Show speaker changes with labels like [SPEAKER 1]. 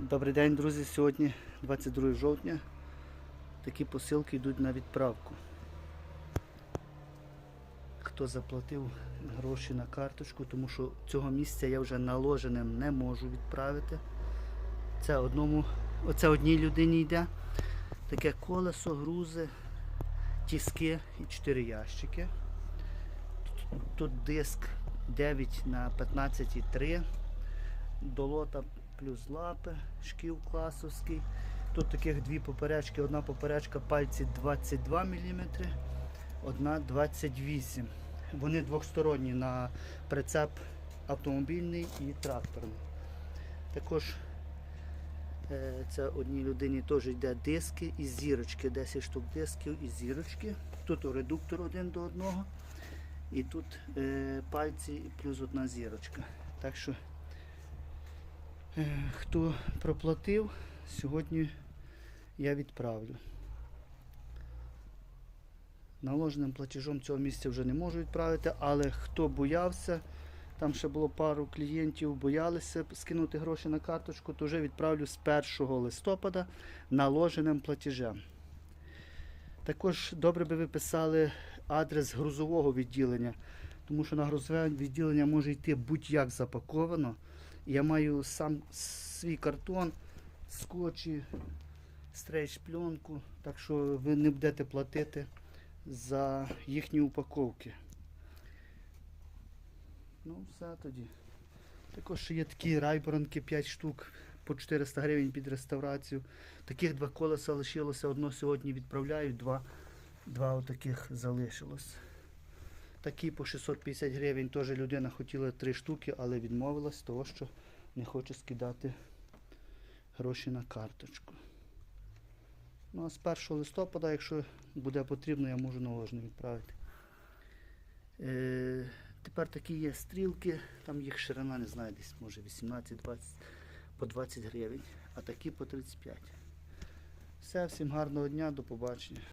[SPEAKER 1] Добрий день, друзі. Сьогодні 22 жовтня. Такі посилки йдуть на відправку. Хто заплатив гроші на карточку, тому що цього місця я вже наложеним не можу відправити. Це одному, оце одній людині йде. Таке колесо, грузи, тіски і 4 ящики. Тут, диск 9 на 15,3 долота плюс лапи, шків класовський. Тут таких дві поперечки, одна поперечка пальці 22 мм, одна 28 Вони двохсторонні на прицеп автомобільний і тракторний. Також е, це одній людині теж йде диски і зірочки, 10 штук дисків і зірочки. Тут редуктор один до одного. І тут е, пальці плюс одна зірочка. Так що Хто проплатив, сьогодні я відправлю. Наложеним платежом цього місця вже не можу відправити, але хто боявся, там ще було пару клієнтів, боялися скинути гроші на карточку, то вже відправлю з 1 листопада наложеним платежем. Також добре би ви писали адрес грузового відділення, тому що на грузове відділення може йти будь-як запаковано. Я маю сам свій картон, скотчі, стрейч пленку, так що ви не будете платити за їхні упаковки. Ну, все тоді. Також є такі райборонки 5 штук по 400 гривень під реставрацію. Таких два колеса лишилося, одно сьогодні відправляю, два, два отаких залишилось. Такі по 650 гривень теж людина хотіла три штуки, але відмовилась, того що не хоче скидати гроші на карточку. Ну а з 1 листопада, якщо буде потрібно, я можу наложено відправити. Е, тепер такі є стрілки, там їх ширина, не знаю, десь може 18-20 по 20 гривень, а такі по 35. Все, всім гарного дня, до побачення.